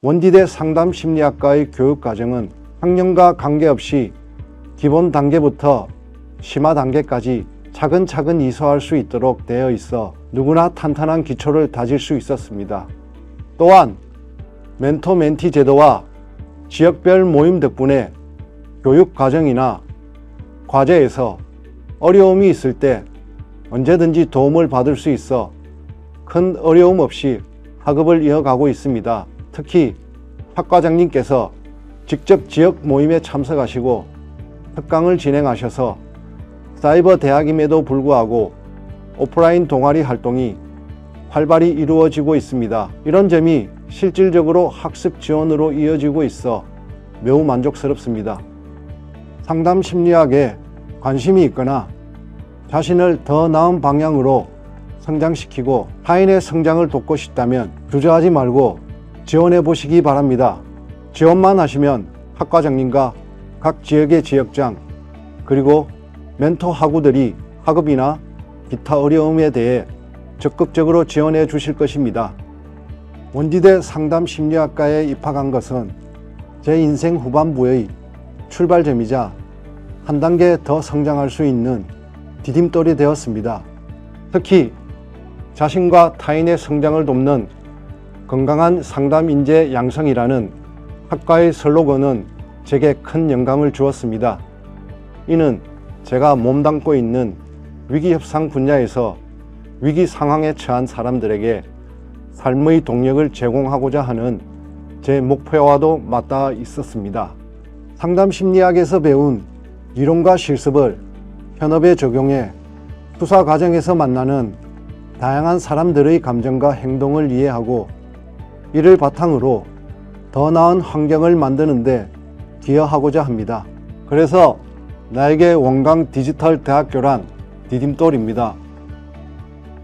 원디대 상담 심리학과의 교육 과정은 학년과 관계없이 기본 단계부터 심화 단계까지 차근차근 이수할 수 있도록 되어 있어 누구나 탄탄한 기초를 다질 수 있었습니다. 또한 멘토 멘티 제도와 지역별 모임 덕분에 교육 과정이나 과제에서 어려움이 있을 때 언제든지 도움을 받을 수 있어 큰 어려움 없이 학업을 이어가고 있습니다. 특히 학과장님께서 직접 지역 모임에 참석하시고 특강을 진행하셔서 사이버 대학임에도 불구하고 오프라인 동아리 활동이 활발히 이루어지고 있습니다. 이런 점이 실질적으로 학습 지원으로 이어지고 있어 매우 만족스럽습니다. 상담 심리학에 관심이 있거나 자신을 더 나은 방향으로 성장시키고 타인의 성장을 돕고 싶다면 주저하지 말고 지원해 보시기 바랍니다. 지원만 하시면 학과장님과 각 지역의 지역장 그리고 멘토 학우들이 학업이나 기타 어려움에 대해 적극적으로 지원해 주실 것입니다. 원지대 상담 심리학과에 입학한 것은 제 인생 후반부의 출발점이자 한 단계 더 성장할 수 있는 디딤돌이 되었습니다. 특히 자신과 타인의 성장을 돕는 건강한 상담 인재 양성이라는 학과의 슬로건은 제게 큰 영감을 주었습니다. 이는 제가 몸담고 있는 위기 협상 분야에서 위기 상황에 처한 사람들에게 삶의 동력을 제공하고자 하는 제 목표와도 맞닿아 있었습니다. 상담 심리학에서 배운 이론과 실습을 현업에 적용해 수사 과정에서 만나는 다양한 사람들의 감정과 행동을 이해하고 이를 바탕으로 더 나은 환경을 만드는데 기여하고자 합니다. 그래서 나에게 원광 디지털 대학교란 디딤돌입니다.